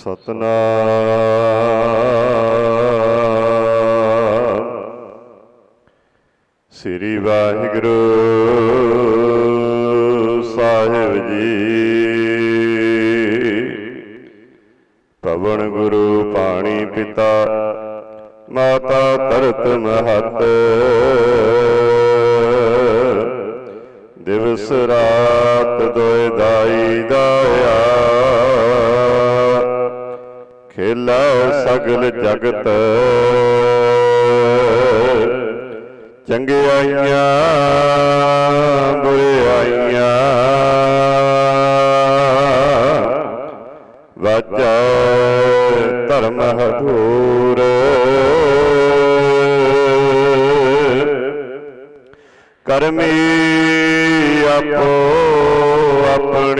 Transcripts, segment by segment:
ਸਤਨਾਮ। ਸ੍ਰੀ ਵਾਹਿਗੁਰੂ। ਖੇਲਾ ਸਗਲ ਜਗਤ। ਚੰਗਿਆਈਆਂ ਬੁਰਿਆਈਆਂ ਵਾਜਾ ਧਰਮ ਹਦੂਰ ਕਰਮੀ ਆਪੋ ਆਪਣੀ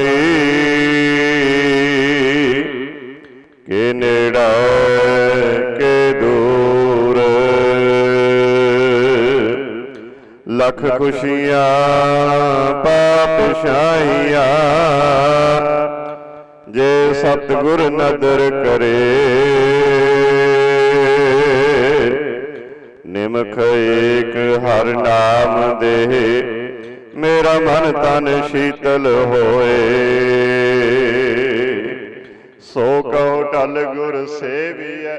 ਲੱਖ ਖੁਸ਼ੀਆਂ ਪਾਪ ਸ਼ਾਹੀਆਂ ਜੇ ਸਤਿਗੁਰ ਨਦਰ ਕਰੇ ਨਿਮਖ ਏਕ ਹਰ ਨਾਮ ਦੇ। ਮੇਰਾ ਮਨ ਤਨ ਸ਼ੀਤਲ ਹੋਏ। ਸੋ ਕਉ ਟਲ ਗੁਰ ਸੇਵੀਐ।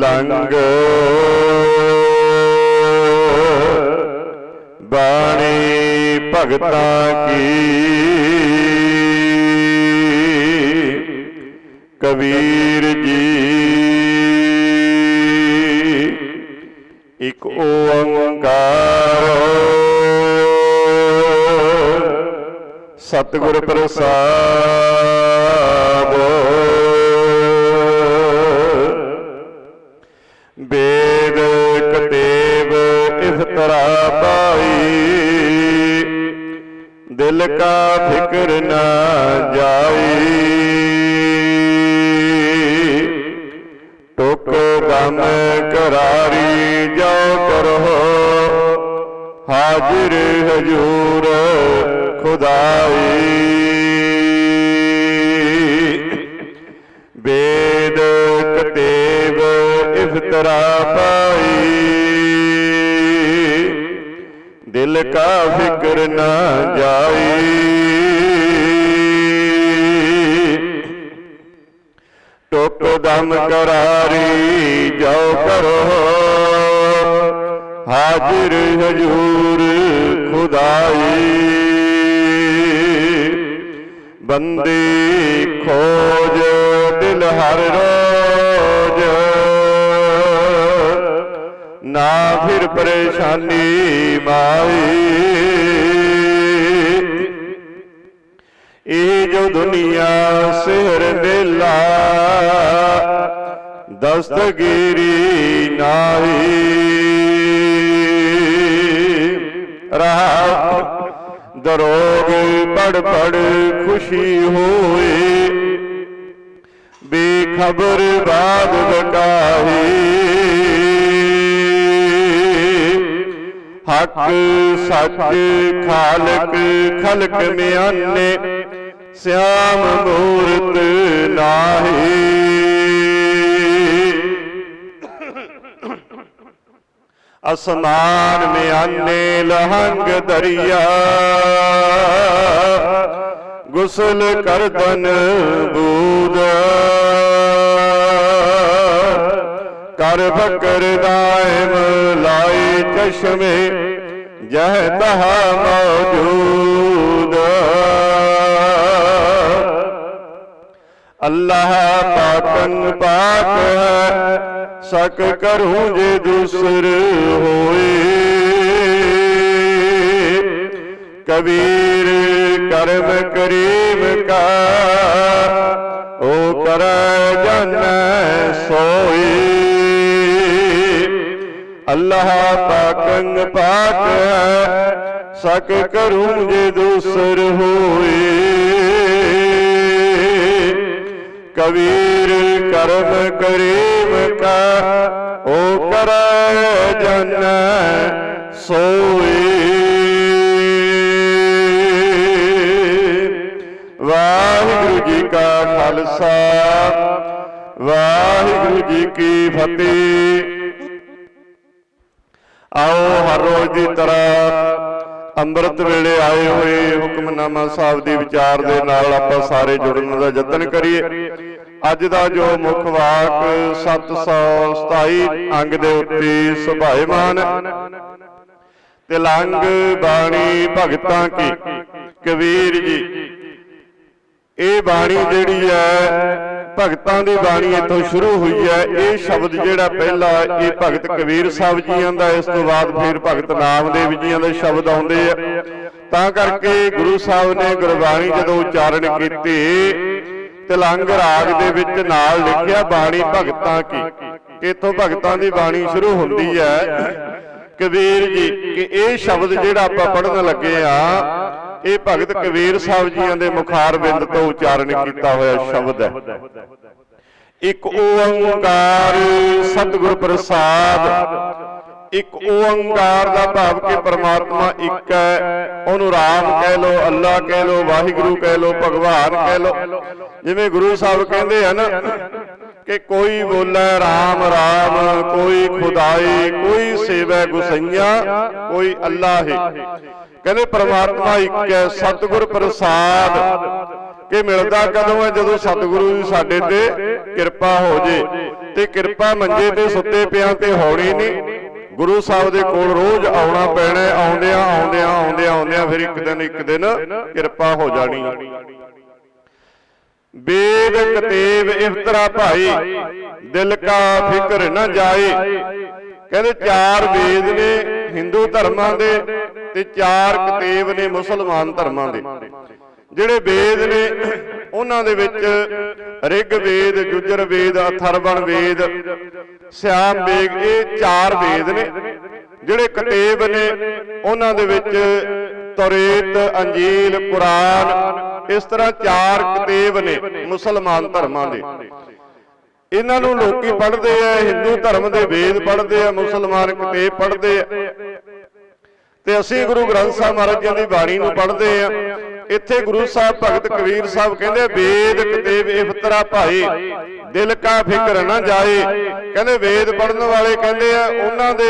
ਲੰਗ ਬਾਣੀ ਭਗਤਾਂ ਕੀ? ਕਬੀਰ ਜੀ। ਇਕ ਓੰਕਾਰ। ਸਤਿਗੁਰ ਪ੍ਰਸਾਦ। ਗਮ ਕਰਾਰੀ ਜੋ ਕਰੋ। ਹਾਜ਼ਰ ਹਜੂਰ ਖੁਦਾਈ। ਵੇਦ ਕਤੇਬ ਇਫਤਰਾ ਪਾਈ। ਦਿਲ ਕਾ ਫਿਕਰ ਨਾ ਜਾਈ। ਟੁਕ ਦਮ ਕਰਾਰੀ ਜੋ ਕਰੋ। ਹਾਜ਼ਰ ਹਜੂਰ ਖੁਦਾਈ। ਬੰਦੀ ਖੋਜ, ਦਿਲ ਹਰ ਰੋਜ। ਨਾ ਫਿਰ ਪਰੇਸ਼ਾਨੀ ਮਾਈ। ਇਹ ਜੋ ਦੁਨੀਆ ਸਿਹਰ ਮੇਲਾ, ਦਸਤਗੀਰੀ ਨਾਹੀ। ਰਾਹ ਦਰੋਗ ਪੜ ਪੜ ਖੁਸ਼ੀ ਹੋਏ ਬੇਖਬਰ ਬਾਦ ਬਕਾਹੀ ਹੱਕ ਸੱਚ ਖਾਲਕ ਖਲਕ ਮਿਆਨੇ ਸਿਆਮ ਮੂਰਤ ਨਾਹੀ। ਅਸਮਾਨ ਮਿਆਨੇ ਲਹੰਗ ਦਰਿਆ। ਗੁਸਲ ਕਰਦਨ ਬੂਦ। ਕਰ ਬਕਰ ਦਾਇਮ ਲਾਏ ਚਸ਼ਮੇ, ਜਹ ਤਹਾ ਮੌਜੂਦ। ਅੱਲਾਹ ਪਾਕਨ ਪਾਕ ਹੈ, ਸਕ ਕਰੂੰ ਜੇ ਦੂਸਰ ਹੋਏ। ਕਬੀਰ ਕਰਮ ਕਰੀਮ ਕਾ ਕਰੈ ਜਾਣੈ ਸੋਈ ਅੱਲਾਹ ਪਾਕੰਗ ਪਾਕ ਹੈ, ਸਕ ਕਰੂੰ ਜੇ ਦੂਸਰ ਹੋਏ। ਕਬੀਰ ਕਰਮ ਕਰੀਮ ਕਾ, ਓ ਕਰੈ ਜਾਣੈ ਸੋਈ। ਵਾਹਿਗੁਰੂ ਜੀ ਕਾ ਖਾਲਸਾ, ਵਾਹਿਗੁਰੂ ਜੀ ਕੀ ਫਤਿਹ। ਆਓ ਹਰ ਰੋਜ਼ ਦੀ ਤਰ੍ਹਾਂ ਅੰਮ੍ਰਿਤ ਵੇਲੇ ਆਏ ਹੋਏ ਹੁਕਮਨਾਮਾ ਸਾਹਿਬ ਦੀ ਵਿਚਾਰ ਦੇ ਨਾਲ ਆਪਾਂ ਸਾਰੇ ਜੁੜਨ ਦਾ ਯਤਨ ਕਰੀਏ। ਅੱਜ ਦਾ ਜੋ ਮੁੱਖ ਵਾਕ 727 ਅੰਗ ਦੇ ਉੱਤੇ ਸੁਭਾਏਮਾਨ ਹੈ ਤਿਲੰਗ ਬਾਣੀ ਭਗਤਾਂ ਕੀ। ਕਬੀਰ ਜੀ। ਇਹ ਬਾਣੀ ਜਿਹੜੀ ਹੈ ਭਗਤਾਂ ਦੀ ਬਾਣੀ ਇੱਥੋਂ ਸ਼ੁਰੂ ਹੋਈ ਹੈ। ਇਹ ਸ਼ਬਦ ਜਿਹੜਾ ਪਹਿਲਾ, ਇਹ ਭਗਤ ਕਬੀਰ ਸਾਹਿਬ ਜੀਆਂ ਦਾ, ਇਸ ਤੋਂ ਬਾਅਦ ਫਿਰ ਭਗਤ ਨਾਮਦੇਵ ਜੀਆਂ ਦੇ ਸ਼ਬਦ ਆਉਂਦੇ ਆ। ਤਾਂ ਕਰਕੇ ਗੁਰੂ ਸਾਹਿਬ ਨੇ ਗੁਰਬਾਣੀ ਜਦੋਂ ਉਚਾਰਨ ਕੀਤੀ, ਤਿਲੰਗ ਰਾਗ ਦੇ ਵਿੱਚ ਨਾਲ ਲਿਖਿਆ ਬਾਣੀ ਭਗਤਾਂ ਕੀ। ਇੱਥੋਂ ਭਗਤਾਂ ਦੀ ਬਾਣੀ ਸ਼ੁਰੂ ਹੁੰਦੀ ਹੈ। ਕਬੀਰ ਜੀ, ਕਿ ਇਹ ਸ਼ਬਦ ਜਿਹੜਾ ਆਪਾਂ ਪੜ੍ਹਨ ਲੱਗੇ ਆ ਇਹ ਭਗਤ ਕਬੀਰ ਸਾਹਿਬ ਜੀਆਂ ਦੇ ਮੁਖਾਰ ਤੋਂ ਉਚਾਰਨ ਕੀਤਾ ਹੋਇਆ ਸ਼ਬਦ ਹੈ। ਇੱਕ ਓੰਕਾਰ ਸਤਿਗੁਰ ਪ੍ਰਸਾਦ। ਇੱਕ ਓੰਕਾਰ ਦਾ ਭਾਵ ਕਿ ਪਰਮਾਤਮਾ ਇੱਕ ਹੈ। ਉਹਨੂੰ ਰਾਮ ਕਹਿ ਲੋ ਅੱਲਾ ਕਹਿ ਲੋ ਵਾਹਿਗੁਰੂ ਕਹਿ ਲੋ ਭਗਵਾਨ ਕਹਿ ਲੋ ਜਿਵੇਂ ਗੁਰੂ ਸਾਹਿਬ ਕਹਿੰਦੇ ਹਨ ਕਿ ਕੋਈ ਬੋਲੇ ਰਾਮ ਰਾਮ, ਕੋਈ ਖੁਦਾਈ, ਕੋਈ ਸੇਵੈ ਗੁਸਈਆ ਕੋਈ ਅੱਲਾ ਹੈ ਕਹਿੰਦੇ ਪ੍ਰਮਾਤਮਾ ਇੱਕ ਹੈ, ਸਤਿਗੁਰ ਪ੍ਰਸਾਦ। ਕਿ ਮਿਲਦਾ ਕਦੋਂ ਹੈ? ਜਦੋਂ ਸਤਿਗੁਰੂ ਜੀ ਸਾਡੇ ਤੇ ਕਿਰਪਾ ਹੋ ਜੇ। ਤੇ ਕਿਰਪਾ ਮੰਜੇ ਤੇ ਸੁੱਤੇ ਪਿਆਂ ਤੇ ਹੋਣੀ ਨਹੀਂ। ਗੁਰੂ ਸਾਹਿਬ ਦੇ ਕੋਲ ਰੋਜ਼ ਆਉਣਾ ਪੈਣਾ ਆਉਂਦਿਆਂ ਆਉਂਦਿਆਂ ਆਉਂਦਿਆਂ ਆਉਂਦਿਆਂ ਫਿਰ ਇੱਕ ਦਿਨ ਇੱਕ ਦਿਨ ਕਿਰਪਾ ਹੋ ਜਾਣੀ। ਵੇਦ ਕਤੇਬ ਇਫਤਰਾ ਭਾਈ ਦਿਲ ਕਾ ਫਿਕਰ ਨਾ ਜਾਏ। ਕਹਿੰਦੇ ਚਾਰ ਵੇਦ ਨੇ ਹਿੰਦੂ ਧਰਮਾਂ ਦੇ ਤੇ ਚਾਰ ਕਤੇਬ ਨੇ ਮੁਸਲਮਾਨ ਧਰਮਾਂ ਦੇ। ਜਿਹੜੇ ਵੇਦ ਨੇ ਉਹਨਾਂ ਦੇ ਵਿੱਚ ਰਿਗ ਵੇਦ ਜੁਜਰ ਵੇਦ ਅਥਰਵਣ ਵੇਦ ਸਿਆਮ ਵੇਦ ਇਹ ਚਾਰ ਵੇਦ ਨੇ। ਜਿਹੜੇ ਕਤੇਬ ਨੇ ਉਹਨਾਂ ਦੇ ਵਿੱਚ ਤੌਰੇਤ ਅੰਜੀਲ ਕੁਰਾਨ ਇਸ ਤਰ੍ਹਾਂ ਚਾਰ ਕਤੇਬ ਨੇ ਮੁਸਲਮਾਨ ਧਰਮਾਂ ਦੇ। ਇਹਨਾਂ ਨੂੰ ਲੋਕੀ ਪੜ੍ਹਦੇ ਆ ਹਿੰਦੂ ਧਰਮ ਦੇ ਵੇਦ ਪੜ੍ਹਦੇ ਆ ਮੁਸਲਮਾਨ ਕਤੇਬ ਪੜ੍ਹਦੇ ਆ। ਤੇ ਅਸੀਂ ਗੁਰੂ ਗ੍ਰੰਥ ਸਾਹਿਬ ਮਹਾਰਾਜ ਜੀ ਦੀ ਬਾਣੀ ਨੂੰ ਪੜ੍ਹਦੇ ਆ। ਇੱਥੇ ਗੁਰੂ ਸਾਹਿਬ ਭਗਤ ਕਬੀਰ ਸਾਹਿਬ ਕਹਿੰਦੇ ਵੇਦ ਕਤੇਬ ਇਫਤਰਾ ਭਾਈ ਦਿਲ ਕਾ ਫਿਕਰ ਨਾ ਜਾਏ। ਕਹਿੰਦੇ ਵੇਦ ਪੜ੍ਹਨ ਵਾਲੇ ਕਹਿੰਦੇ ਆ ਉਹਨਾਂ ਦੇ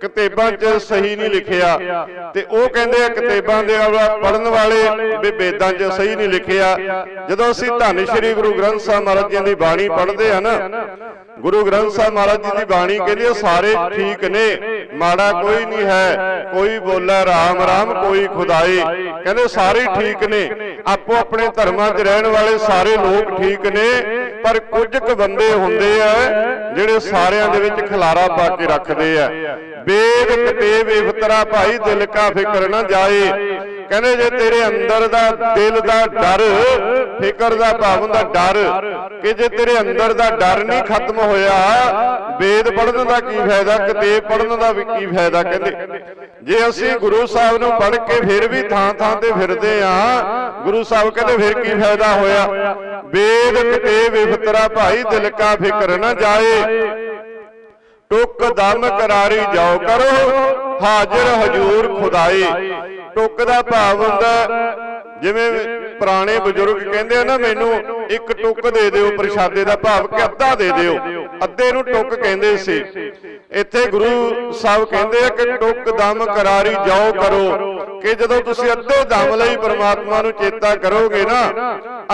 ਕਿਤਾਬਾਂ 'ਚ ਸਹੀ ਨਹੀਂ ਲਿਖਿਆ। ਤੇ ਉਹ ਕਹਿੰਦੇ ਆ ਕਿਤਾਬਾਂ ਦੇ ਪੜਨ ਵਾਲੇ ਵੀ ਵੇਦਾਂ 'ਚ ਸਹੀ ਨਹੀਂ ਲਿਖਿਆ। ਜਦੋਂ ਅਸੀਂ ਧੰਨ ਸ਼੍ਰੀ ਗੁਰੂ ਗ੍ਰੰਥ ਸਾਹਿਬ ਮਹਾਰਾਜ ਜੀ ਦੀ ਬਾਣੀ ਪੜ੍ਹਦੇ ਆ ਨਾ, ਗੁਰੂ ਗ੍ਰੰਥ ਸਾਹਿਬ ਮਹਾਰਾਜ ਜੀ ਦੀ ਬਾਣੀ ਕਹਿੰਦੀ ਉਹ ਸਾਰੇ ਠੀਕ ਨੇ, ਮਾੜਾ ਕੋਈ ਨਹੀਂ ਹੈ, ਕੋਈ ਬੋਲੇ ਰਾਮ ਰਾਮ ਕੋਈ ਖੁਦਾਈ। ਕਹਿੰਦੇ ਸਾਰੇ ਠੀਕ ਨੇ, ਆਪੋ ਆਪਣੇ ਧਰਮਾਂ 'ਚ ਰਹਿਣ ਵਾਲੇ ਸਾਰੇ ਲੋਕ ਠੀਕ ਨੇ, ਪਰ ਕੁਝ ਕੁ ਬੰਦੇ ਹੁੰਦੇ ਆ, ਜਿਹੜੇ ਸਾਰਿਆਂ ਦੇ ਵਿੱਚ ਖਲਾਰਾ ਪਾ ਕੇ ਰੱਖਦੇ ਆ। ਵੇਦ ਕਤੇਬ ਇਫਤਰਾ ਭਾਈ, ਦਿਲ ਕਾ ਫਿਕਰ ਨਾ ਜਾਏ। ਕਹਿੰਦੇ ਜੇ ਤੇਰੇ ਅੰਦਰ ਦਾ ਦਿਲ ਦਾ ਡਰ, ਫਿਕਰ ਦਾ ਭਾਵ ਹੁੰਦਾ ਡਰ, ਕਿ ਜੇ ਤੇਰੇ ਅੰਦਰ ਦਾ ਡਰ ਨਹੀਂ ਖਤਮ ਹੋਇਆ, ਵੇਦ ਪੜ੍ਹਨ ਦਾ ਕੀ ਫਾਇਦਾ, ਕਿਤਾਬ ਪੜ੍ਹਨ ਦਾ ਵੀ ਕੀ ਫਾਇਦਾ ਕਹਿੰਦੇ। ਜੇ ਅਸੀਂ ਗੁਰੂ ਸਾਹਿਬ ਨੂੰ ਪੜ੍ਹ ਕੇ ਫਿਰ ਵੀ ਥਾਂ ਥਾਂ ਤੇ ਫਿਰਦੇ ਆ ਗੁਰੂ ਸਾਹਿਬ ਕਹਿੰਦੇ ਫਿਰ ਕੀ ਫਾਇਦਾ ਹੋਇਆ? ਵੇਦ ਕਿਤੇ ਵਿਫਤਰਾ ਭਾਈ, ਦਿਲ ਕਾ ਫਿਕਰ ਨਾ ਜਾਏ। ਟੁੱਕ ਦਮ ਕਰਾਰੀ ਜਾਓ ਕਰੋ, ਹਾਜ਼ਰ ਹਜੂਰ ਖੁਦਾਈ। ਟੁੱਕ ਦਾ ਭਾਵ ਹੁੰਦਾ ਜਿਵੇਂ ਪੁਰਾਣੇ ਬਜ਼ੁਰਗ ਕਹਿੰਦੇ ਆ ਨਾ, ਮੈਨੂੰ ਇੱਕ ਟੁੱਕ ਦੇ ਦਿਓ, ਪ੍ਰਸ਼ਾਦੇ ਦਾ ਭਾਵ ਕਿ ਅੱਧਾ ਦੇ ਦਿਓ। ਅੱਧੇ ਨੂੰ ਟੁੱਕ ਕਹਿੰਦੇ ਸੀ। ਇੱਥੇ ਗੁਰੂ ਸਾਹਿਬ ਕਹਿੰਦੇ ਆ ਕਿ ਟੁੱਕ ਦਮ ਕਰਾਰੀ ਜਾਓ ਕਰੋ। ਕਿ ਜਦੋਂ ਤੁਸੀਂ ਅੱਧੇ ਦਮ ਲਈ ਪਰਮਾਤਮਾ ਨੂੰ ਚੇਤਾ ਕਰੋਗੇ ਨਾ,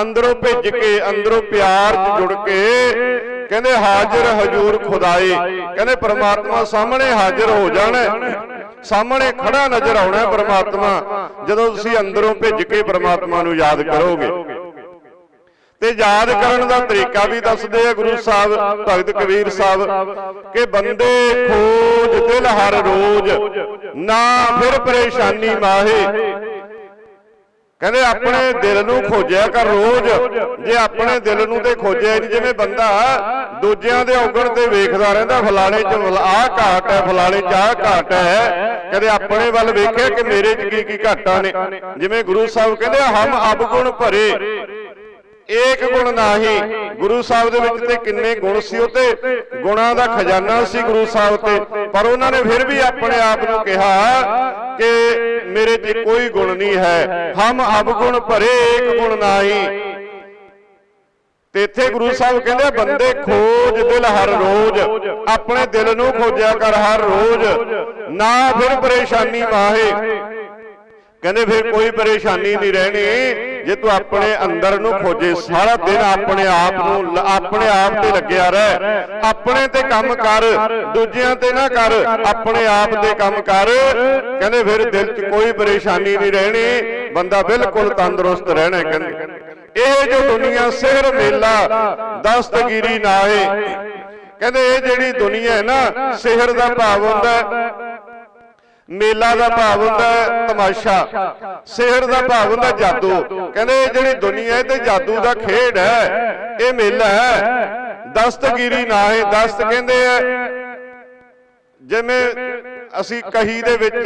ਅੰਦਰੋਂ ਭਿੱਜ ਕੇ, ਅੰਦਰੋਂ ਪਿਆਰ 'ਚ ਜੁੜ ਕੇ ਕਹਿੰਦੇ, ਹਾਜ਼ਰ ਹਜੂਰ ਖੁਦਾਏ ਕਹਿੰਦੇ, ਪ੍ਰਮਾਤਮਾ ਸਾਹਮਣੇ ਹਾਜ਼ਰ ਹੋ ਜਾਣਾ ਸਾਹਮਣੇ ਖੜਾ ਨਜ਼ਰ ਆਉਣਾ ਪ੍ਰਮਾਤਮਾ। ਜਦੋਂ ਤੁਸੀਂ ਅੰਦਰੋਂ ਭਿੱਜ ਕੇ ਪ੍ਰਮਾਤਮਾ ਨੂੰ ਯਾਦ ਕਰੋਗੇ। ਤੇ ਯਾਦ ਕਰਨ ਦਾ ਤਰੀਕਾ ਵੀ ਦੱਸਦੇ ਆ ਗੁਰੂ ਸਾਹਿਬ, ਭਗਤ ਕਬੀਰ ਸਾਹਿਬ, ਕਿ ਬੰਦੇ ਖੋਜ ਦਿਲ ਹਰ ਰੋਜ਼, ਨਾ ਫਿਰ ਪਰੇਸ਼ਾਨੀ ਮਾਹੇ। ਕਹਿੰਦੇ ਆਪਣੇ ਦਿਲ ਨੂੰ ਖੋਜਿਆ ਕਰ ਰੋਜ਼, ਜੇ ਆਪਣੇ ਦਿਲ ਨੂੰ ਤੇ ਖੋਜਿਆ ਨਹੀਂ, ਜਿਵੇਂ ਬੰਦਾ ਦੂਜਿਆਂ ਦੇ ਔਗਣ ਤੇ ਵੇਖਦਾ ਰਹਿੰਦਾ, ਫਲਾਣੇ ਚ ਆਹ ਘਾਟ ਹੈ, ਫਲਾਣੇ ਚ ਆਹ ਘਾਟ ਹੈ। ਕਦੇ ਆਪਣੇ ਵੱਲ ਵੇਖਿਆ ਕਿ ਮੇਰੇ ਚ ਕੀ ਕੀ ਘਾਟਾਂ ਨੇ। ਜਿਵੇਂ ਗੁਰੂ ਸਾਹਿਬ ਕਹਿੰਦੇ ਹਮ ਅਬਗੁਣ ਭਰੇ। ਏਕ ਗੁਣ ਨਾਹੀ। ਗੁਰੂ ਸਾਹਿਬ ਦੇ ਵਿੱਚ ਤੇ ਕਿੰਨੇ ਗੁਣ ਸੀ ਉਹ ਤੇ ਗੁਣਾਂ ਦਾ ਖਜ਼ਾਨਾ ਸੀ ਗੁਰੂ ਸਾਹਿਬ ਤੇ। ਪਰ ਉਹਨਾਂ ਨੇ ਫਿਰ ਵੀ ਆਪਣੇ ਆਪ ਨੂੰ ਕਿਹਾ ਕਿ ਮੇਰੇ 'ਚ ਕੋਈ ਗੁਣ ਨਹੀਂ ਹੈ। ਹਮ ਅਬਗੁਣ ਭਰੇ ਏਕ ਗੁਣ ਨਾਹੀ। ਤੇ ਇੱਥੇ ਗੁਰੂ ਸਾਹਿਬ ਕਹਿੰਦੇ ਬੰਦੇ ਖੋਜ ਦਿਲ ਹਰ ਰੋਜ਼। ਆਪਣੇ ਦਿਲ ਨੂੰ ਖੋਜਿਆ ਕਰ ਹਰ ਰੋਜ਼। ਨਾ ਫਿਰ ਪਰੇਸ਼ਾਨੀ ਮਾਹੇ। ਕਹਿੰਦੇ ਫਿਰ ਕੋਈ ਪਰੇਸ਼ਾਨੀ ਨਹੀਂ ਰਹਿਣੀ। ਜੇ ਤੂੰ ਆਪਣੇ ਅੰਦਰ ਨੂੰ ਖੋਜੇ ਸਾਰਾ ਦਿਨ ਆਪਣੇ ਆਪ ਨੂੰ ਆਪਣੇ ਆਪ ਤੇ ਲੱਗਿਆ ਰਹਿ। ਆਪਣੇ ਤੇ ਕੰਮ ਕਰ ਦੂਜਿਆਂ ਤੇ ਨਾ ਕਰ ਆਪਣੇ ਆਪ ਤੇ ਕੰਮ ਕਰ। ਕਹਿੰਦੇ ਫਿਰ ਦਿਲ 'ਚ ਕੋਈ ਪਰੇਸ਼ਾਨੀ ਨਹੀਂ ਰਹਿਣੀ। ਬੰਦਾ ਬਿਲਕੁਲ ਤੰਦਰੁਸਤ ਰਹਿਣਾ ਹੈ ਕਹਿੰਦੇ। ਇਹ ਜੋ ਦੁਨੀਆ ਸਿਹਰ ਮੇਲਾ ਦਸਤਗੀਰੀ ਨਾਏ ਕਹਿੰਦੇ ਇਹ ਜਿਹੜੀ ਦੁਨੀਆ ਹੈ ਨਾ ਸਿਹਰ ਦਾ ਭਾਵ ਹੁੰਦਾ ਹੈ। ਮੇਲਾ ਦਾ ਭਾਵ ਹੁੰਦਾ ਤਮਾਸ਼ਾ। ਸਿਹਰ ਦਾ ਭਾਵ ਹੁੰਦਾ ਜਾਦੂ। ਕਹਿੰਦੇ ਇਹ ਜਿਹੜੀ ਦੁਨੀਆ ਤੇ ਜਾਦੂ ਦਾ ਖੇਡ ਹੈ। ਇਹ ਮੇਲਾ ਹੈ। ਦਸਤਗੀਰੀ ਨਾ ਹੈ। ਦਸਤ ਕਹਿੰਦੇ ਆ, ਜਿਵੇਂ ਅਸੀਂ ਕਹੀ ਦੇ ਵਿੱਚ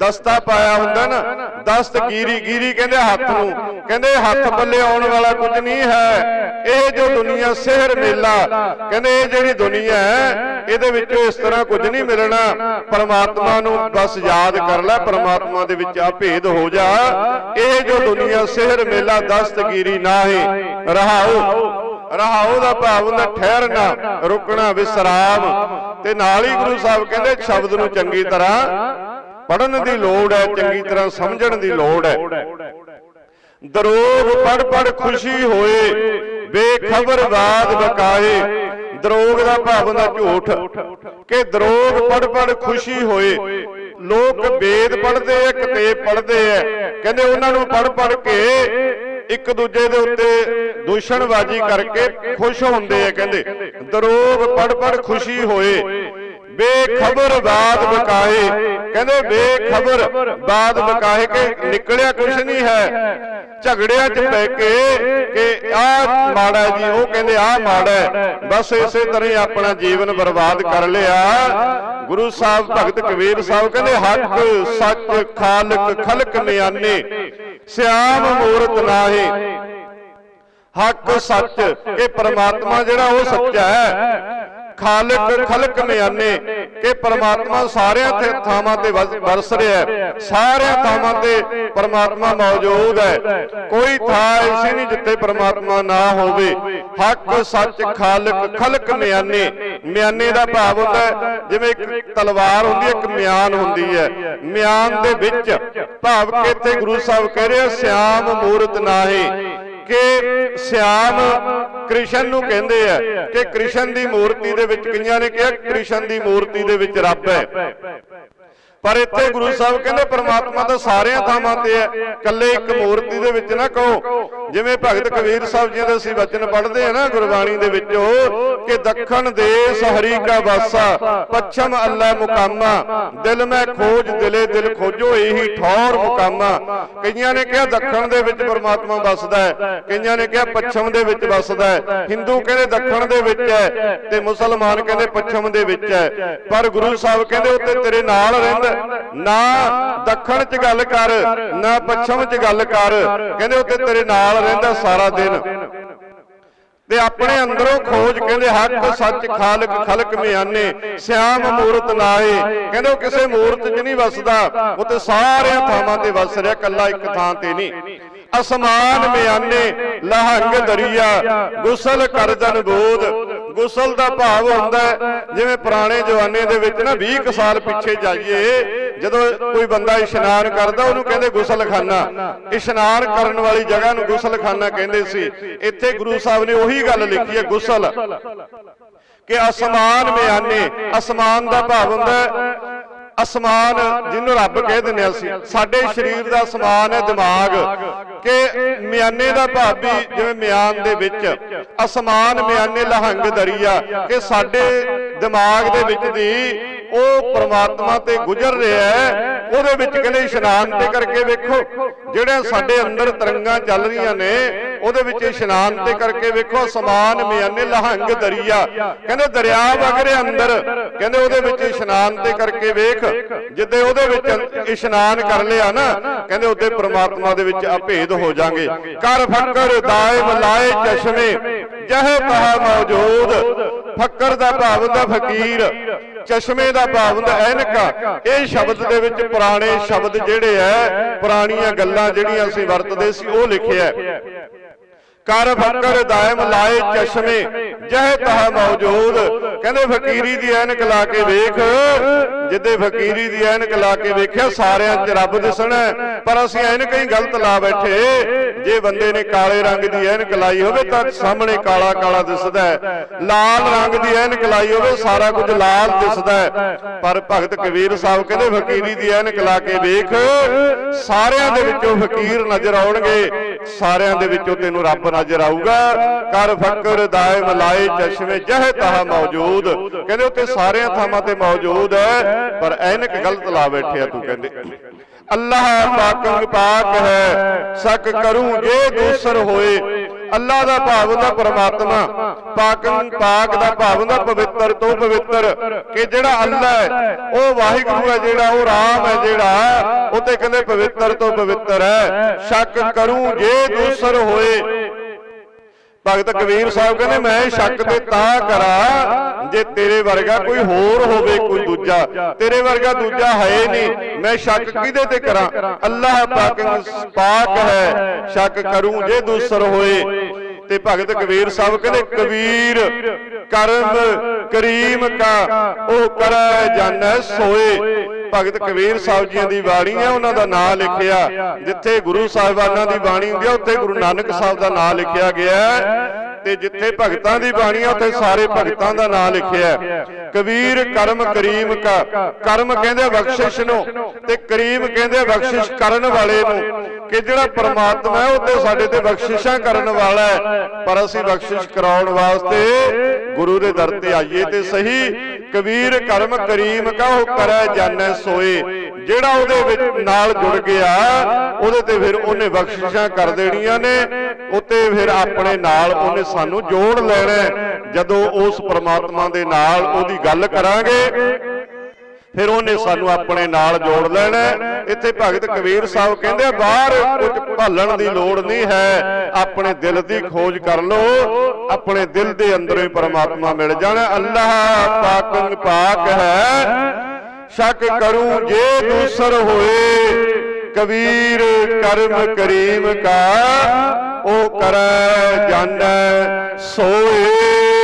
ਦਸਤਾ ਪਾਇਆ ਹੁੰਦਾ ਨਾ, ਦਸਤ ਗੀਰੀ ਗੀਰੀ ਕਹਿੰਦੇ ਹੱਥ ਨੂੰ, ਕਹਿੰਦੇ ਹੱਥ ਪੱਲੇ ਆਉਣ ਵਾਲਾ ਕੁਝ ਨਹੀਂ ਹੈ। ਇਹ ਜੋ ਦੁਨੀਆ ਸਿਹਰ ਮੇਲਾ, ਕਹਿੰਦੇ ਇਹ ਜਿਹੜੀ ਦੁਨੀਆ ਹੈ, ਇਹਦੇ ਵਿੱਚੋਂ ਇਸ ਤਰ੍ਹਾਂ ਕੁਝ ਨਹੀਂ ਮਿਲਣਾ। ਪਰਮਾਤਮਾ ਨੂੰ ਬਸ ਯਾਦ ਕਰ ਲੈ, ਪਰਮਾਤਮਾ ਦੇ ਵਿੱਚ ਆ ਭੇਦ ਹੋ ਜਾ। ਇਹ ਜੋ ਦੁਨੀਆ ਸਿਹਰ ਮੇਲਾ ਦਸਤਗੀਰੀ ਨਾ ਹੈ, ਰਹਾਓ। ਰਹਾਉ ਦਾ ਭਾਵ ਹੁੰਦਾ ਠਹਿਰਨਾ, ਰੁਕਣਾ, ਵਿਸਰਾਮ। ਤੇ ਨਾਲ ਹੀ ਗੁਰੂ ਸਾਹਿਬ ਕਹਿੰਦੇ ਸ਼ਬਦ ਨੂੰ ਚੰਗੀ ਤਰ੍ਹਾਂ ਪੜਨ ਦੀ ਲੋੜ ਹੈ, ਚੰਗੀ ਤਰ੍ਹਾਂ ਸਮਝਣ ਦੀ ਲੋੜ ਹੈ। ਦਰੋਗ ਪੜ ਪੜ ਖੁਸ਼ੀ ਹੋਏ ਬੇਖਬਰਵਾਦ ਬਕਾਏ ਦਰੋਗ ਦਾ ਭਾਵ ਹੁੰਦਾ ਝੂਠ, ਕਿ ਦਰੋਗ ਪੜ ਪੜ ਖੁਸ਼ੀ ਹੋਏ। ਲੋਕ ਵੇਦ ਪੜ੍ਹਦੇ ਆ ਕਿਤੇ ਪੜ੍ਹਦੇ ਆ। ਕਹਿੰਦੇ ਉਹਨਾਂ ਨੂੰ ਪੜ ਪੜ ਕੇ ਇੱਕ ਦੂਜੇ ਦੇ ਉੱਤੇ ਦੂਸ਼ਣਬਾਜ਼ੀ ਕਰਕੇ ਖੁਸ਼ ਹੁੰਦੇ ਆ, ਕਹਿੰਦੇ। ਦਰੋਗ ਪੜ ਪੜ ਖੁਸ਼ੀ ਹੋਏ, ਬੇਖਬਰ ਬਾਦ ਬਕਾਏ। ਕਹਿੰਦੇ, ਬੇਖਬਰ ਬਾਦ ਬਕਾਏ ਕਿ ਨਿਕਲਿਆ ਕੁਛ ਨਹੀਂ ਹੈ। ਝਗੜਿਆਂ 'ਚ ਪੈ ਕੇ ਕਿ ਆਹ ਮਾੜਾ ਜੀ, ਉਹ ਕਹਿੰਦੇ ਆਹ ਮਾੜਾ ਬਸ ਇਸੇ ਤਰ੍ਹਾਂ ਹੀ ਆਪਣਾ ਜੀਵਨ ਬਰਬਾਦ ਕਰ ਲਿਆ। ਗੁਰੂ ਸਾਹਿਬ ਭਗਤ ਕਬੀਰ ਸਾਹਿਬ ਕਹਿੰਦੇ, ਹੱਕ, ਸੱਚ, ਖਾਲਕ, ਖਲਕ ਨਿਆਨੇ ਸਿਆਮ ਮੂਰਤ ਨਾਹੀ। ਹੱਕ ਸੱਚ ਇਹ ਪਰਮਾਤਮਾ ਜਿਹੜਾ ਉਹ ਸੱਚਾ ਹੈ। ਖਾਲਕ ਖਲਕ ਮਿਆਨੇ ਕਿ ਪ੍ਰਮਾਤਮਾ ਸਾਰਿਆਂ ਤੇ ਥਾਵਾਂ ਤੇ ਵਰਸ ਰਿਹਾ ਹੈ। ਸਾਰਿਆਂ ਥਾਵਾਂ ਤੇ ਪ੍ਰਮਾਤਮਾ ਮੌਜੂਦ ਹੈ। ਕੋਈ ਥਾਂ ਐਸੀ ਨਹੀਂ ਜਿੱਥੇ ਪ੍ਰਮਾਤਮਾ ਨਾ ਹੋਵੇ। ਹੱਕ ਸੱਚ ਖਾਲਕ ਖਲਕ ਮਿਆਨੇ। ਮਿਆਨੇ। ਦਾ ਭਾਵ ਹੁੰਦਾ ਹੈ ਜਿਵੇਂ ਇੱਕ ਤਲਵਾਰ ਹੁੰਦੀ ਹੈ ਇੱਕ ਮਿਆਨ ਹੁੰਦੀ ਹੈ। ਮਿਆਨ ਦੇ ਵਿੱਚ ਭਾਵ ਕਿ ਇੱਥੇ ਗੁਰੂ ਸਾਹਿਬ ਕਹਿ ਰਹੇ ਸਿਆਮ ਮੂਰਤ ਨਾਹੀ। ਕਿ ਸਿਆਮ ਕ੍ਰਿਸ਼ਨ ਨੂੰ ਕਹਿੰਦੇ ਆ ਕਿ ਕ੍ਰਿਸ਼ਨ ਦੀ ਮੂਰਤੀ ਦੇ ਵਿੱਚ ਕਈਆਂ ਨੇ ਕਿਹਾ? ਕ੍ਰਿਸ਼ਨ ਦੀ ਮੂਰਤੀ ਦੇ ਵਿੱਚ ਰੱਬ ਹੈ। ਪਰ ਇੱਥੇ ਗੁਰੂ ਸਾਹਿਬ ਕਹਿੰਦੇ ਪ੍ਰਮਾਤਮਾ ਤਾਂ ਸਾਰਿਆਂ ਥਾਵਾਂ ਤੇ ਹੈ। ਇਕੱਲੇ ਇੱਕ ਮੂਰਤੀ ਦੇ ਵਿੱਚ ਨਾ ਕਹੋ। ਜਿਵੇਂ ਭਗਤ ਕਬੀਰ ਸਾਹਿਬ ਜੀ ਦੇ ਅਸੀਂ ਵਚਨ ਪੜ੍ਹਦੇ ਆ ਨਾ ਗੁਰਬਾਣੀ ਦੇ ਵਿੱਚ ਉਹ ਕਿ ਦੱਖਣ ਦੇਸ ਹਰੀ ਕਾ ਵਾਸਾ ਪੱਛਮ ਅੱਲਾ ਮੁਕਾਮਾ ਦਿਲ ਮੈਂ ਖੋਜ ਦਿਲੇ ਦਿਲ ਖੋਜੋ ਇਹੀ ਠੌਰ ਮੁਕਾਮਾ। ਕਈਆਂ ਨੇ ਕਿਹਾ ਦੱਖਣ ਦੇ ਵਿੱਚ ਪ੍ਰਮਾਤਮਾ ਵੱਸਦਾ ਹੈ। ਕਈਆਂ ਨੇ ਕਿਹਾ ਪੱਛਮ ਦੇ ਵਿੱਚ ਵੱਸਦਾ ਹੈ। ਹਿੰਦੂ ਕਹਿੰਦੇ ਦੱਖਣ ਦੇ ਵਿੱਚ ਹੈ ਤੇ ਮੁਸਲਮਾਨ ਕਹਿੰਦੇ ਪੱਛਮ ਦੇ ਵਿੱਚ ਹੈ। ਪਰ ਗੁਰੂ ਸਾਹਿਬ ਕਹਿੰਦੇ ਉੱਤੇ ਤੇਰੇ ਨਾਲ ਰਹਿੰਦਾ ਹੈ। ਨਾ ਦੱਖਣ 'ਚ ਗੱਲ ਕਰ, ਨਾ ਪੱਛਮ 'ਚ ਗੱਲ ਕਰ। ਕਹਿੰਦੇ ਉੱਤੇ ਤੇਰੇ ਨਾਲ ਰਹਿੰਦਾ ਸਾਰਾ ਦਿਨ। ਤੇ ਆਪਣੇ ਅੰਦਰੋਂ ਖੋਜ ਕਹਿੰਦੇ ਹੱਕ ਸੱਚ ਖਾਲਕ ਖਲਕ ਮਿਆਨੇ, ਸਿਆਮ ਮੂਰਤ ਨਾਏ ਕਹਿੰਦੇ ਉਹ ਕਿਸੇ ਮੂਰਤ 'ਚ ਨਹੀਂ ਵਸਦਾ ਉਹ ਤੇ ਸਾਰਿਆਂ ਥਾਵਾਂ ਤੇ ਵਸ ਰਿਹਾ ਕੱਲਾ ਇੱਕ ਥਾਂ ਤੇ ਨਹੀਂ। ਅਸਮਾਨ ਮਿਆਨੇ, ਲਹੰਗ ਦਰਿਆ, ਗੁਸਲ ਕਰਦਨ ਬੋਧ। ਗੁਸਲ ਦਾ ਭਾਵ ਹੁੰਦਾ ਜਿਵੇਂ ਪੁਰਾਣੇ ਜਵਾਨੇ ਦੇ ਵਿੱਚ ਨਾ 20 ਕੁ ਸਾਲ ਪਿੱਛੇ ਜਾਈਏ, ਜਦੋਂ ਕੋਈ ਬੰਦਾ ਇਸ਼ਨਾਨ ਕਰਦਾ, ਉਹਨੂੰ ਕਹਿੰਦੇ ਗੁਸਲਖਾਨਾ। ਇਸ਼ਨਾਨ ਕਰਨ ਵਾਲੀ ਜਗ੍ਹਾ ਨੂੰ ਗੁਸਲਖਾਨਾ ਕਹਿੰਦੇ ਸੀ। ਇੱਥੇ ਗੁਰੂ ਸਾਹਿਬ ਨੇ ਉਹੀ ਗੱਲ ਲਿਖੀ ਹੈ, ਗੁਸਲ। ਕਿ ਅਸਮਾਨ ਮਿਆਨੇ, ਅਸਮਾਨ ਦਾ ਭਾਵ ਹੁੰਦਾ ਅਸਮਾਨ ਜਿਹਨੂੰ ਰੱਬ ਕਹਿ ਦਿੰਦੇ ਅਸੀਂ। ਸਾਡੇ ਸਰੀਰ ਦਾ ਅਸਮਾਨ ਹੈ ਦਿਮਾਗ। ਕਿ ਮਿਆਨੇ ਦਾ ਵੀ ਜਿਵੇਂ ਮਿਆਨ ਦੇ ਵਿੱਚ ਅਸਮਾਨ ਮਿਆਨੇ ਲਹੰਗ ਦਰਿਆ ਕਿ ਸਾਡੇ ਦਿਮਾਗ ਦੇ ਵਿੱਚ ਦੀ ਉਹ ਪ੍ਰਮਾਤਮਾ ਤੇ ਗੁਜ਼ਰ ਰਿਹਾ ਹੈ। ਉਹਦੇ ਵਿੱਚ ਕਹਿੰਦੇ ਇਸ਼ਨਾਨ ਤੇ ਕਰਕੇ ਵੇਖੋ ਜਿਹੜੇ ਸਾਡੇ ਅੰਦਰ ਤਰੰਗਾਂ ਚੱਲ ਰਹੀਆਂ ਨੇ ਉਹਦੇ ਵਿੱਚ ਇਸ਼ਨਾਨ ਤੇ ਕਰਕੇ ਵੇਖੋ ਸਮਾਨ ਮਿਆਨੇ ਲਹੰਗ ਦਰਿਆ। ਕਹਿੰਦੇ ਦਰਿਆ ਵਗ ਰਿਹਾ ਅੰਦਰ। ਕਹਿੰਦੇ ਉਹਦੇ ਵਿੱਚ ਇਸ਼ਨਾਨ ਤੇ ਕਰਕੇ ਵੇਖ। ਜਿੱਦੇ ਉਹਦੇ ਵਿੱਚ ਇਸ਼ਨਾਨ ਕਰ ਲਿਆ ਨਾ ਕਹਿੰਦੇ ਉਹਦੇ ਪ੍ਰਮਾਤਮਾ ਦੇ ਵਿੱਚ ਅਭੇਦ ਹੋ ਜਾਾਂਗੇ। ਕਰ ਫੱਕਰ ਦਾਇਮ ਲਾਏ ਚਸ਼ਮੇ। ਜਹ ਕਹਾ ਮੌਜੂਦ। ਫੱਕਰ ਦਾ ਭਾਵ ਹੁੰਦਾ ਫਕੀਰ। ਚਸ਼ਮੇ ਦਾ ਭਾਵ ਹੁੰਦਾ, ਐਨਕਾ। ਇਹ ਸ਼ਬਦ ਦੇ ਵਿੱਚ ਪੁਰਾਣੇ ਸ਼ਬਦ ਜਿਹੜੇ ਐ, ਪੁਰਾਣੀਆਂ ਗੱਲਾਂ ਜਿਹੜੀਆਂ ਅਸੀਂ ਵਰਤਦੇ ਸੀ, ਉਹ ਲਿਖਿਆ ਕਰ ਫੱਕਰ, ਦਾਇਮ ਲਾਏ ਚਸ਼ਮੇ। ਜਹ ਤਹ ਮੌਜੂਦ। ਕਹਿੰਦੇ ਫਕੀਰੀ ਦੀ ਐਨਕ ਲਾ ਕੇ ਵੇਖ। ਜਿੱਦੇ ਫਕੀਰੀ ਦੀ ਐਨਕ ਲਾ ਕੇ ਵੇਖਿਆ, ਸਾਰਿਆਂ 'ਚ ਰੱਬ ਦਿਸਣਾ। ਪਰ ਅਸੀਂ ਐਨਕ ਹੀ ਗਲਤ ਲਾ ਬੈਠੇ। ਜੇ ਬੰਦੇ ਨੇ ਕਾਲੇ ਰੰਗ ਦੀ ਐਨਕ ਲਾਈ ਹੋਵੇ, ਤਾਂ ਸਾਹਮਣੇ ਕਾਲਾ ਕਾਲਾ ਦਿਸਦਾ ਹੈ। ਲਾਲ ਰੰਗ ਦੀ ਐਨਕ ਲਾਈ ਹੋਵੇ, ਸਾਰਾ ਕੁਝ ਲਾਲ ਦਿਸਦਾ ਹੈ। ਪਰ ਭਗਤ ਕਬੀਰ ਸਾਹਿਬ ਕਹਿੰਦੇ, ਫਕੀਰੀ ਦੀ ਐਨਕ ਲਾ ਕੇ ਵੇਖ। ਸਾਰਿਆਂ ਦੇ ਵਿੱਚੋਂ ਫਕੀਰ ਨਜ਼ਰ ਆਉਣਗੇ। ਸਾਰਿਆਂ ਦੇ ਵਿੱਚੋਂ ਤੈਨੂੰ ਰੱਬ ਨਜ਼ਰ ਆਊਗਾ। ਕਰ ਫੱਕਰ ਦਾਇਮ ਲਾਏ ਚਸ਼ਮੇ ਜਹ ਤਹ ਮੌਜੂਦ। ਕਹਿੰਦੇ ਉੱਤੇ ਸਾਰਿਆਂ ਥਾਵਾਂ ਤੇ ਮੌਜੂਦ ਹੈ, ਪਰ ਐਨਕ ਗਲਤ ਲਾ ਬੈਠਿਆ ਤੂੰ ਕਹਿੰਦੇ। ਅੱਲਾਹ ਪਾਕੰਗ ਪਾਕ ਹੈ, ਸਕ ਕਰੂੰ ਜੇ ਦੂਸਰ ਹੋਏ। ਅੱਲਾ ਦਾ ਭਾਵ ਹੁੰਦਾ ਪਰਮਾਤਮਾ, ਪਾਕੰ ਪਾਕ ਦਾ ਭਾਵ ਹੁੰਦਾ ਪਵਿੱਤਰ ਤੋਂ ਪਵਿੱਤਰ। ਕਿ ਜਿਹੜਾ ਅੱਲਾ ਹੈ, ਉਹ ਵਾਹਿਗੁਰੂ ਹੈ ਜਿਹੜਾ, ਉਹ ਰਾਮ ਹੈ ਜਿਹੜਾ, ਉਹ ਤੇ ਕਹਿੰਦੇ ਪਵਿੱਤਰ ਤੋਂ ਪਵਿੱਤਰ ਹੈ। ਸ਼ੱਕ ਕਰੂੰ ਜੇ ਦੂਸਰ ਹੋਏ। ਭਗਤ ਕਬੀਰ ਸਾਹਿਬ ਕਹਿੰਦੇ ਮੈਂ ਸ਼ੱਕ ਤੇ ਤਾਂ ਕਰਾਂ ਜੇ ਤੇਰੇ ਵਰਗਾ ਕੋਈ ਹੋਰ ਹੋਵੇ ਕੋਈ ਦੂਜਾ ਤੇਰੇ ਵਰਗਾ ਦੂਜਾ ਹੈ ਨਹੀਂ। ਮੈਂ ਸ਼ੱਕ ਕਿਹਦੇ ਤੇ ਕਰਾਂ? ਅੱਲਾਹ ਪਾਕ ਪਾਕ ਹੈ ਸ਼ੱਕ ਕਰੂੰ ਜੇ ਦੂਸਰ ਹੋਏ। ਤੇ ਭਗਤ ਕਬੀਰ ਸਾਹਿਬ ਕਹਿੰਦੇ, ਕਬੀਰ ਕਰਮ ਕਰੀਮ ਕਾ, ਉਹ ਕਰੈ ਜਾਣੈ ਸੋਏ। ਭਗਤ ਕਬੀਰ ਸਾਹਿਬ ਜੀਆਂ ਦੀ ਬਾਣੀ ਹੈ, ਉਹਨਾਂ ਦਾ ਨਾਮ ਲਿਖਿਆ, ਜਿੱਥੇ ਗੁਰੂ ਸਾਹਿਬਾਨਾਂ ਦੀ ਬਾਣੀ ਹੁੰਦੀ ਹੈ, ਉੱਥੇ ਗੁਰੂ ਨਾਨਕ ਸਾਹਿਬ ਦਾ ਨਾਮ ਲਿਖਿਆ ਗਿਆ ਤੇ ਜਿੱਥੇ ਭਗਤਾਂ ਦੀ ਬਾਣੀ ਹੈ ਉੱਥੇ ਸਾਰੇ ਭਗਤਾਂ ਦਾ ਨਾਮ ਲਿਖਿਆ ਹੈ। ਕਬੀਰ ਕਰਮ ਕਰੀਮ ਕਾ। ਕਰਮ ਕਹਿੰਦੇ ਬਖਸ਼ਿਸ਼ ਨੂੰ ਤੇ ਕਰੀਮ ਕਹਿੰਦੇ ਬਖਸ਼ਿਸ਼ ਕਰਨ ਵਾਲੇ ਨੂੰ। ਕਿ ਜਿਹੜਾ ਪਰਮਾਤਮਾ ਹੈ, ਉਹ ਤੇ ਸਾਡੇ ਤੇ ਬਖਸ਼ਿਸ਼ਾਂ ਕਰਨ ਵਾਲਾ ਹੈ। ਪਰ ਅਸੀਂ ਬਖਸ਼ਿਸ਼ ਕਰਾਉਣ ਵਾਸਤੇ ਗੁਰੂ ਦੇ ਦਰ ਤੇ ਆਈਏ ਤੇ ਸਹੀ ਕਬੀਰ ਕਰਮ ਕਰੀਮ ਕਾ ਕਰੈ ਜਾਣੈ ਸੋਏ। ਜਿਹੜਾ ਉਹਦੇ ਵਿੱਚ ਨਾਲ ਜੁੜ ਗਿਆ, ਉਹਦੇ ਤੇ ਫਿਰ ਉਹਨੇ ਬਖਸ਼ਿਸ਼ਾਂ ਕਰ ਦੇਣੀਆਂ ਨੇ, ਉੱਤੇ ਫਿਰ ਆਪਣੇ ਨਾਲ ਉਹਨੇ ਸਾਨੂੰ ਜੋੜ ਲੈਣਾ ਜਦੋਂ ਉਸ ਪ੍ਰਮਾਤਮਾ ਦੇ ਨਾਲ ਉਹਦੀ ਗੱਲ ਕਰਾਂਗੇ ਫਿਰ ਉਹਨੇ ਸਾਨੂੰ ਆਪਣੇ ਨਾਲ ਜੋੜ ਲੈਣਾ। ਇੱਥੇ ਭਗਤ ਕਬੀਰ ਸਾਹਿਬ ਕਹਿੰਦੇ ਆ ਬਾਹਰ ਕੁਝ ਭਾਲਣ ਦੀ ਲੋੜ ਨਹੀਂ ਹੈ। ਆਪਣੇ ਦਿਲ ਦੀ ਖੋਜ ਕਰ ਲਓ। ਆਪਣੇ ਦਿਲ ਦੇ ਅੰਦਰੋਂ ਹੀ ਪਰਮਾਤਮਾ ਮਿਲ ਜਾਣਾ। ਅੱਲਾਹ ਪਾਕੰਗ ਪਾਕ ਹੈ। ਸ਼ੱਕ ਕਰੂੰ ਜੇ ਦੂਸਰ ਹੋਏ। ਕਬੀਰ ਕਰਮ ਕਰੀਮ ਕਾ। ਉਹ ਕਰੈ ਜਾਣੈ ਸੋਏ।